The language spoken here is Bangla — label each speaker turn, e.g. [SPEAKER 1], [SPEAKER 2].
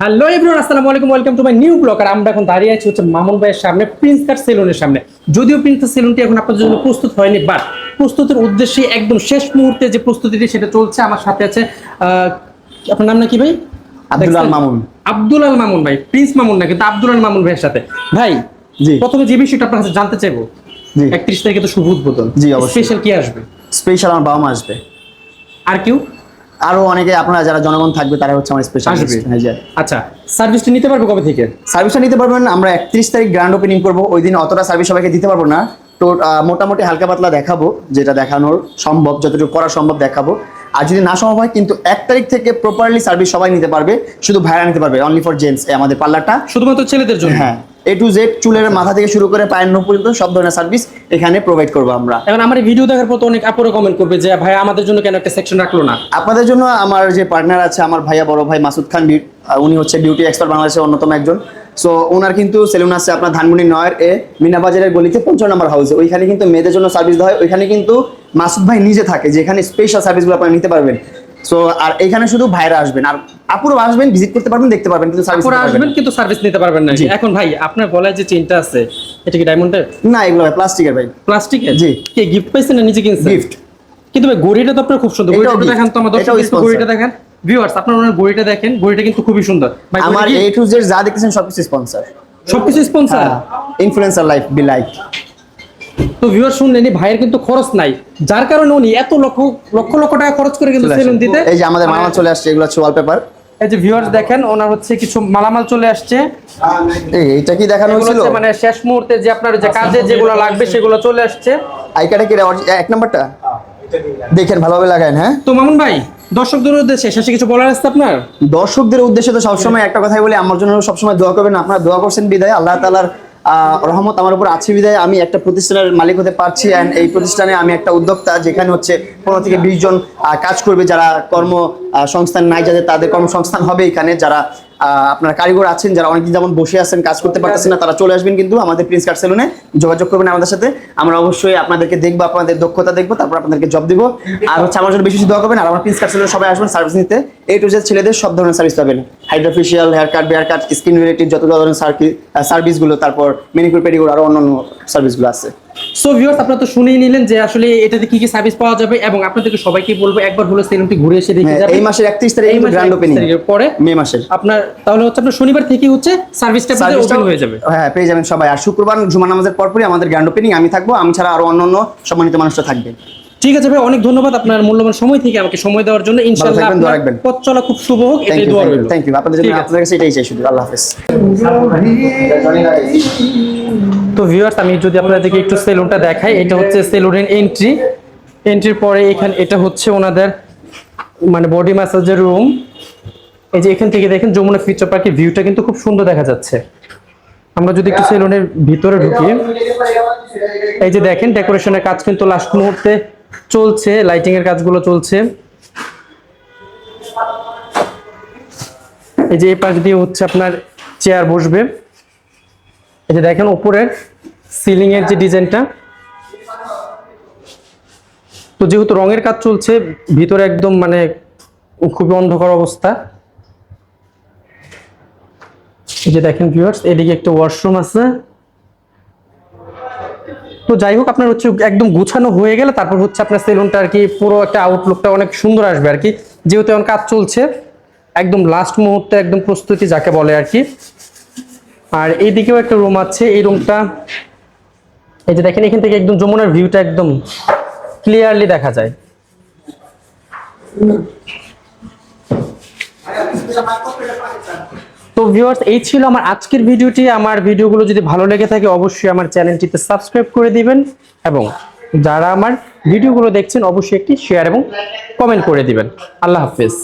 [SPEAKER 1] হ্যালো এভরিওয়ান আসসালামু আলাইকুম welcome to my new blog. আর আমরা এখন দাঁড়িয়ে আছি হচ্ছে মামুন ভাইয়ের সামনে প্রিন্স কাট সেলুনের সামনে। যদিও প্রিন্স কাট সেলুনটি এখন আপনাদের জন্য প্রস্তুত হয়নি বাট প্রস্তুতির উদ্দেশ্যে একদম শেষ মুহূর্তে যে প্রস্তুতিটি সেটা চলছে আমার সাথে আছে আপনার নাম না কি ভাই?
[SPEAKER 2] আব্দুল আল মামুন।
[SPEAKER 1] আব্দুল আল মামুন ভাই প্রিন্স মামুন না কিন্তু আব্দুল আল মামুন ভাইয়ের সাথে। ভাই
[SPEAKER 2] জি।
[SPEAKER 1] প্রথমে যে বিষয়টা আপনার কাছে জানতে চাইব
[SPEAKER 2] জি।
[SPEAKER 1] একত্রিশ তারিখে তো শুভ উদ্বোধন
[SPEAKER 2] জি, অবশ্যই।
[SPEAKER 1] স্পেশাল কি আসবে?
[SPEAKER 2] স্পেশাল আমার বাবা মা আসবে।
[SPEAKER 1] আর কেউ?
[SPEAKER 2] আরও অনেকে আপনারা যারা জনগণ থাকবে তারা হচ্ছে আমার স্পেশাল
[SPEAKER 1] আচ্ছা সার্ভিসটি নিতে পারবে কবে থেকে?
[SPEAKER 2] সার্ভিসটা নিতে পারবেন আমরা একত্রিশ তারিখ গ্র্যান্ড ওপেনিং করব। ওই দিন অতটা সার্ভিস সবাইকে দিতে পারব না। তো মোটামুটি হালকা পাতলা দেখাবো যেটা দেখানোর সম্ভব যতটুকু করা সম্ভব দেখাবো। আর যদি না সম্ভব হয় কিন্তু এক তারিখ থেকে প্রপারলি সার্ভিস সবাই নিতে পারবে। শুধু ভাইরা নিতে পারবে অনলি ফর জেন্টস আমাদের পার্লারটা।
[SPEAKER 1] শুধুমাত্র ছেলেদের জন্য?
[SPEAKER 2] হ্যাঁ। এ টু জেড চুলের মাথা থেকে শুরু করে পায়ের নখ পর্যন্ত সব ধরনের সার্ভিস এখানে প্রোভাইড করব আমরা।
[SPEAKER 1] এখন আমার ভিডিও দেখার পর তো অনেক আপুরে কমেন্ট করবে যে ভাই আমাদের জন্য কেন একটা সেকশন রাখল না?
[SPEAKER 2] আপনাদের জন্য আমার যে পার্টনার আছে আমার ভাইয়া বড় ভাই মাসুদ খান উনি হচ্ছে বিউটি এক্সপার্ট বাংলাদেশের অন্যতম একজন। সো ওনার কিন্তু সেলুন আছে আপনার ধানমন্ডি নয়ের এ মিনা বাজারের গলিতে পঞ্চান্ন নম্বর হাউসে ওইখানে কিন্তু মেয়েদের জন্য সার্ভিস দেওয়া হয়। ওইখানে কিন্তু মাসুদ ভাই নিজে থাকে যেখানে স্পেশাল সার্ভিসগুলো আপনারা নিতে পারবেন। সো আর এখানে শুধু ভাইরা আসবেন। আর আপুরো আসবেন ভিজিট করতে পারবেন দেখতে পারবেন কিন্তু সার্ভিস
[SPEAKER 1] আপুরা আসবেন কিন্তু সার্ভিস নিতে পারবেন না। এখন ভাই আপনার গলায় যে চেইনটা আছে এটা কি ডায়মন্ডের
[SPEAKER 2] না এগুলো প্লাস্টিকের ভাই।
[SPEAKER 1] প্লাস্টিকের
[SPEAKER 2] জি।
[SPEAKER 1] কে গিফট পাইছেন না নিজে কিনছেন
[SPEAKER 2] গিফট
[SPEAKER 1] কিন্তু ভাই গড়িটা তো আপনার খুব সুন্দর। গড়িটা। দেখেন তো
[SPEAKER 2] এটাও
[SPEAKER 1] গড়িটা দেখেন। ভিউয়ার্স আপনার ওনার গড়িটা দেখেন গড়িটা কিন্তু খুবই সুন্দর। ভাই
[SPEAKER 2] আমার এ টু জেড যা দেখতেছেন সবকিছু স্পন্সর
[SPEAKER 1] সবকিছু স্পন্সর
[SPEAKER 2] হ্যাঁ ইনফ্লুয়েন্সার লাইফ বি লাইক
[SPEAKER 1] তো ভিউয়ার শুনলেন ভাইয়ের কিন্তু খরচ নাই। যার কারণে উনি এত লক্ষ লক্ষ লক্ষ টাকা খরচ করে কিন্তু সেলুন দিতে
[SPEAKER 2] এই যে আমাদের মামা চলে আসছে এগুলো হচ্ছে ওয়ালপেপার
[SPEAKER 1] এই যে ভিউয়ার্স দেখেন ওনার হচ্ছে কিছু মালামাল চলে আসছে।
[SPEAKER 2] এই এইটা কি দেখানো হয়েছিল?
[SPEAKER 1] মানে শেষ মুহূর্তে যে আপনার যে কাজে যেগুলো লাগবে সেগুলো চলে আসছে।
[SPEAKER 2] আইকাটা কি? এক নাম্বারটা? দেখেন ভালোভাবে লাগায় হ্যাঁ?
[SPEAKER 1] তো মামুন ভাই দর্শকদের উদ্দেশ্যে শেষে কিছু বলার আছে আপনার?
[SPEAKER 2] দর্শকদের উদ্দেশ্যে তো সবসময় একটা কথাই বলি আমার জন্য সবসময় দোয়া করবেন আপনারা দোয়া করছেন বিদায় আল্লাহ তালার রহমত আমার উপর আছে বিদায়। আমি একটা প্রতিষ্ঠানের মালিক হতে পারছি অ্যান্ড এই প্রতিষ্ঠানে আমি একটা উদ্যোক্তা, যেখানে হচ্ছে পনেরো থেকে বিশ জন কাজ করবে যারা কর্ম সংস্থান নাই যাদের, তাদের কর্মসংস্থান হবে এখানে। যারা আপনারা কারিগর আছেন, যারা অনেকদিন যেমন বসে আছেন, কাজ করতে পারতেছেন না, তারা চলে আসবেন কিন্তু আমাদের প্রিন্স কার্ড সেলুনে যোগাযোগ করবেন আমাদের সাথে। আমরা অবশ্যই আপনাদেরকে দেখব, আপনাদের দক্ষতা দেখব, তারপর আপনাদেরকে জব দিব। আর হচ্ছে আমার জন্য বেশি বেশি দোয়া করবেন, আর আমার প্রিন্স কার্ড সেলুনে সবাই আসবেন সার্ভিস নিতে। এই টু জেড ছেলেদের সব ধরনের সার্ভিস পাবেন। Hydrofacial hair cut beard cut skin related যত ধরনের সার্ভিসগুলো তারপর মেনিকুর পেডিকুর আরও অন্যান্য সার্ভিসগুলো আছে।
[SPEAKER 1] সো ভিউয়ার্স আপনারা তো শুনেই নিলেন যে আসলে এটাতে কি কি সার্ভিস পাওয়া যাবে এবং আপনাদেরকে সবাইকে বলব একবার হলো সেলুনটি ঘুরে এসে দেখে
[SPEAKER 2] হ্যাঁ,
[SPEAKER 1] যাবেন।
[SPEAKER 2] এই মাসের একত্রিশ তারিখ
[SPEAKER 1] এই মাসের
[SPEAKER 2] গ্র্যান্ড
[SPEAKER 1] 31
[SPEAKER 2] ওপেনিং
[SPEAKER 1] পরে
[SPEAKER 2] মে মাসের।
[SPEAKER 1] আপনার তাহলে হচ্ছে আপনার শনিবার থেকে হচ্ছে সার্ভিসটা
[SPEAKER 2] সার্ভিসটা
[SPEAKER 1] ওপেন হয়ে যাবে।
[SPEAKER 2] হ্যাঁ পেয়ে যাবেন সবাই। আর শুক্রবার জুমা নামাজের পরপরই আমাদের গ্র্যান্ড ওপেনিং আমি থাকব আমি ছাড়া আরও অন্যান্য সম্মানিত মানুষরা থাকবে।
[SPEAKER 1] ঠিক আছে ভাই অনেক ধন্যবাদ আপনার মূল্যবান সময় থেকে আমাকে সময় দেওয়ার জন্য। ইনশাআল্লাহ আপনার
[SPEAKER 2] রাখবেন।
[SPEAKER 1] পথ চলা খুব শুভ হোক
[SPEAKER 2] থ্যাংক
[SPEAKER 1] এটাই
[SPEAKER 2] ইউ
[SPEAKER 1] দোয়া রইল।
[SPEAKER 2] থ্যাংক ইউ আপনাদের জন্য আপনাদের কাছে এটাই চাই শুধু। আল্লাহ হাফেজ।
[SPEAKER 1] তো ভিউয়ার্স আমি যদি আপনাদেরকে একটু সেলুনটা দেখাই, এটা হচ্ছে সেলুনের এন্ট্রি এন্ট্রির পরে এখানে এটা হচ্ছে ওনাদের মানে বডি ম্যাসাজের রুম এই যে এখান থেকে দেখেন যমুনা ফিউচার পার্কের ভিউটা কিন্তু খুব সুন্দর দেখা যাচ্ছে। আমরা যদি একটু সেলুনের ভিতরে ঢুকি, এই যে দেখেন ডেকোরেশনের কাজ কিন্তু লাস্ট মুহূর্তে চলছে লাইটিং এর কাজগুলো চলছে। এই যে এই পাশ দিয়ে হচ্ছে আপনার চেয়ার বসবে। এই যে দেখেন উপরের সিলিং এর যে ডিজাইনটা। তো যেহেতু রঙের কাজ চলছে, ভিতরে একদম মানে খুবই অন্ধকার অবস্থা। এই যে দেখেন ভিউয়ার্স এদিকে একটা ওয়াশরুম আছে। তো যাই হোক, আপনার হচ্ছে একদম গুছানো হয়ে গেলে তারপর হচ্ছে আপনার সেলুনটা আর কি, পুরো একটা আউটলুকটা অনেক সুন্দর আসবে আর কি। যেহেতু এখন কাজ চলছে, একদম লাস্ট মুহূর্তে একদম প্রস্তুতি যাকে বলে আর কি। আর এইদিকেও একটা রুম আছে, এই রুমটা এই যে দেখেন, এখান থেকে একদম যমুনার ভিউটা একদম ক্লিয়ারলি দেখা যায়। তো ভিউয়ার্স এই ছিল আমার আজকের ভিডিওটি। আমার ভিডিওগুলো যদি ভালো লেগে থাকে, অবশ্যই আমার চ্যানেলটিতে সাবস্ক্রাইব করে দিবেন এবং যারা আমার ভিডিওগুলো দেখছেন, অবশ্যই একটি শেয়ার এবং কমেন্ট করে দিবেন। আল্লাহ হাফেজ।